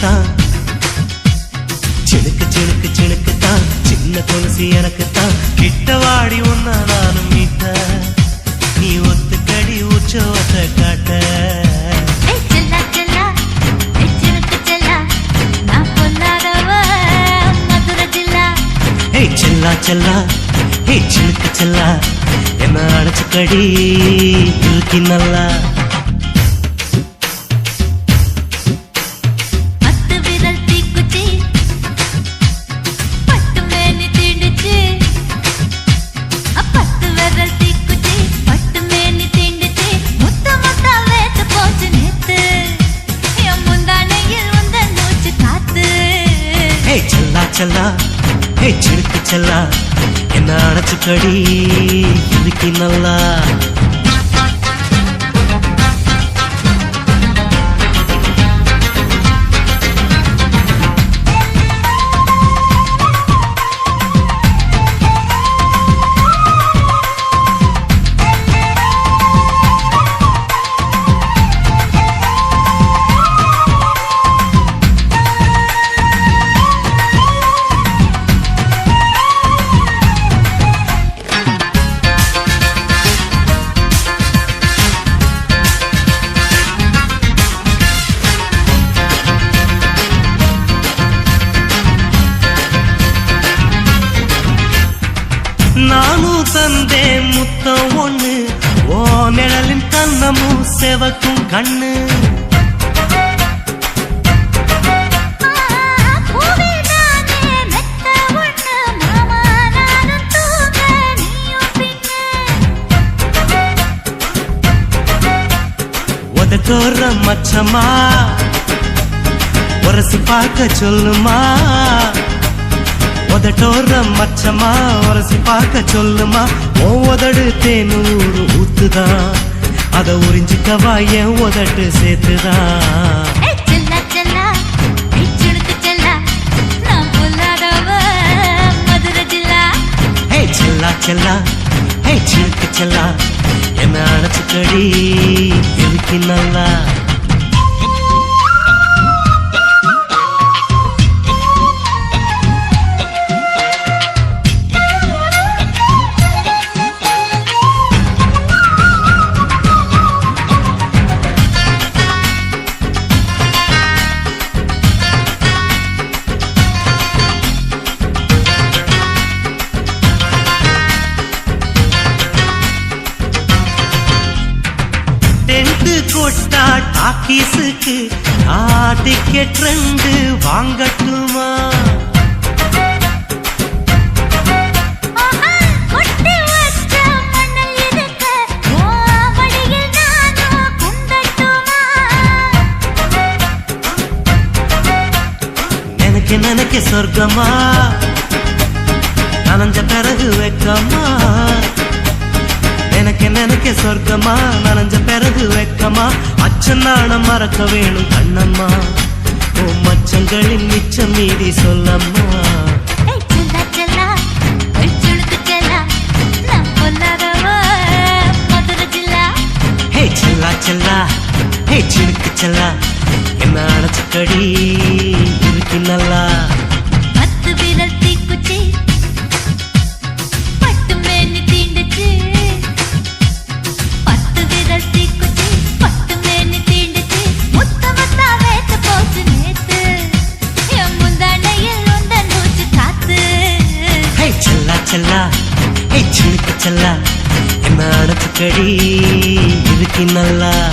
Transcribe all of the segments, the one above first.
கொலுசு எனக்கு தான். சிணுக்கு சிணுக்கு சிணுக்கு தான். சின்ன கொலுசு எனக்கு தான். கிட்ட வாடி ஒன்னா நானும் மீட்ட நீ ஒத்துக்கடி உற்சவத்தை காட்ட செல்லா செல்லா. ஏய் சினுக்கு செல்லா. நான் பொல்லாதவ. மதுரை ஜில்லா. என்ன இதுக்கு நல்ல உதட்டோர மச்சமா உரசி பார்க்க சொல்லுமா? உதட்டோர மச்சமா உரசி பார்க்க சொல்லுமா? ஓ உதடு தேனூறு ஊத்துதான். அத உறிஞ்சிக்கவா என் உதட்டு சேர்த்துதான். செல்லா ஹே சிலுக்கு செல்லா. என்ன அணைச்சுக்கடி? இருக்கு நல்லா நினைக்க நினைக்க சொர்க்கமா? நனைஞ்ச பிறகு வெக்கமா? நினைக்க நினைக்க சொர்க்கமா? நனைஞ்ச பிறகு வெக்கமா? அச்சம் நாணம் மறக்க வேணும் கண்ணம்மா. ஓ மச்சங்களின் மிச்சம் மீதி சொல்லம்மா. செல்லா ஹே செல்லா செல்லா. அடைச்சுக்கடி இருக்கு நல்லா. பத்து விரல் தீக்குச்சி. பட்டு மேனி தீண்டுச்சு. பத்து விரல் தீக்குச்சி. பட்டு மேனி தீண்டுச்சு. முத்த முத்தா வேத்து போச்சு நேத்து. என் முந்தானையில் உந்த மூச்சு காத்து. ஹே செல்லா செல்லா. ஹே சினுக்கு செல்லா. என்ன அடைச்சுக்கடி இருக்கு நல்லா.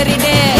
முக்காட்ட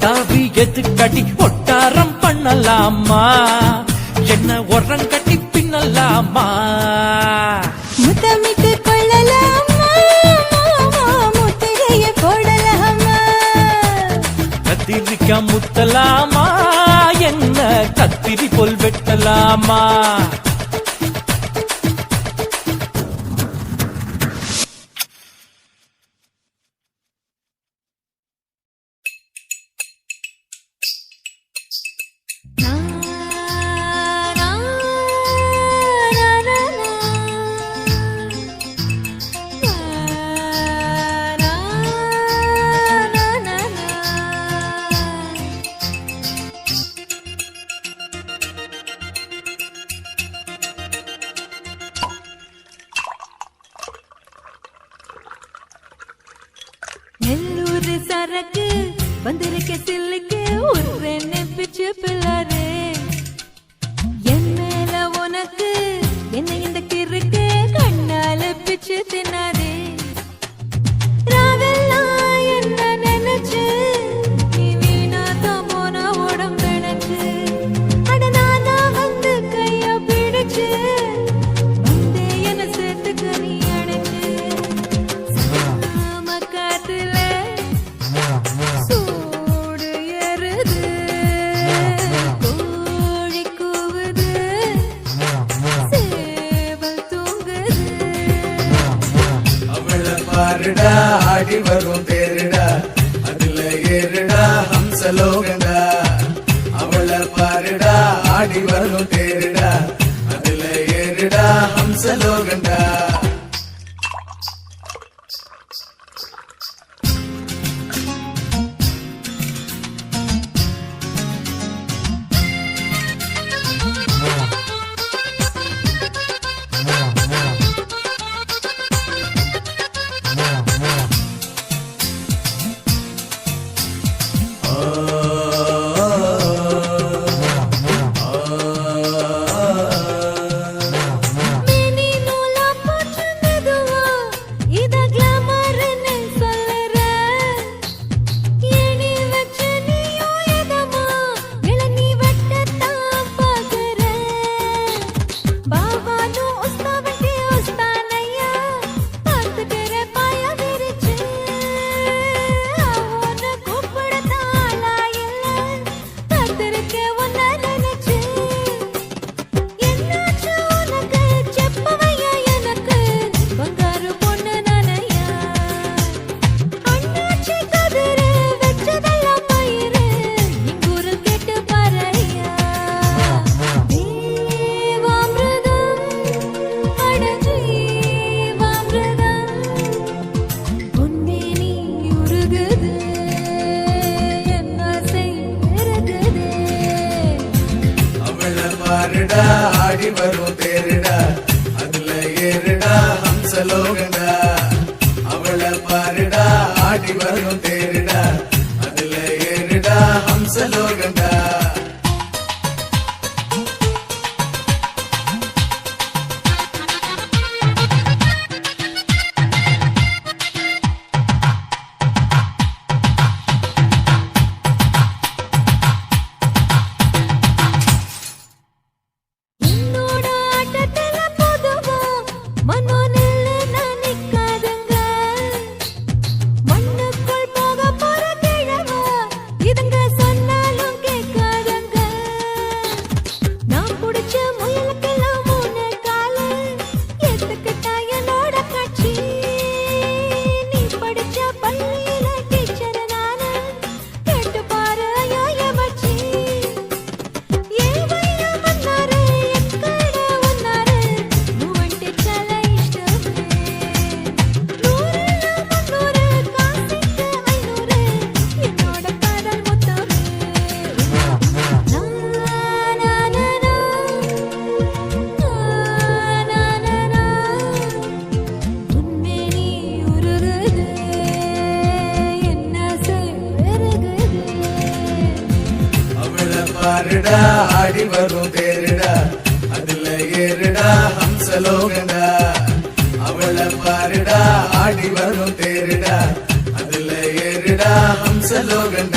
கொட்டாவி எதுக்கடி ஒட்டாரம் பண்ணலாமா? என்ன உரம் கட்டி பின்னலாமா? முத்தமிட்டு கொள்ளலாமா? முத்திரைய போடலாமா? கத்திரிக்க முத்தலாமா? என்ன கத்திரி பொல் வெட்டலாமா? ഗണ്ട ഹംസലോ ഗണ്ട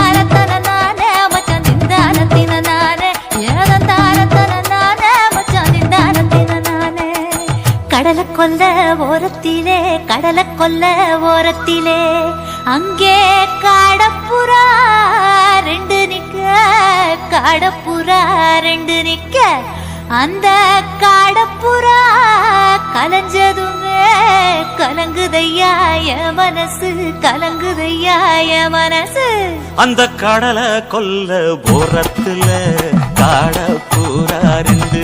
கொல்ல ஓரத்திலே கடலை கொல்ல ஓரத்திலே. அங்கே காடப்புறா ரெண்டு நிக்க காடப்புறா ரெண்டு நிக்க அந்த காடப்புறா கலஞ்சதுமே கலங்குதையா என் மனசு கலங்குதையா என் மனசு. அந்த கடலை கொல்ல போரத்துல காடப்புறா ரெண்டு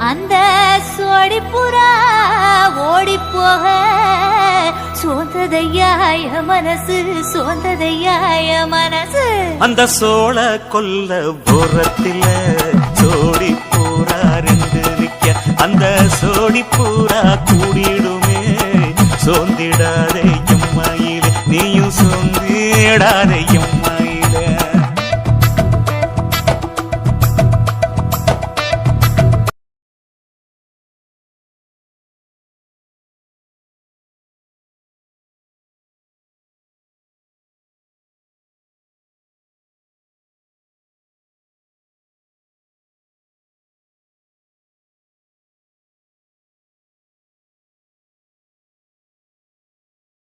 அந்த சோடிப்புறா ஓடி போக சோந்ததையாய மனசு சோந்ததையாய மனசு. அந்த சோழ கொல்ல போரத்தில சோடி பூரா ரெண்டு நிக்க. அந்த சோடி பூரா கூடிடுமே சோந்திடாதே எம்மையிலே நீயும் சோந்திடாதே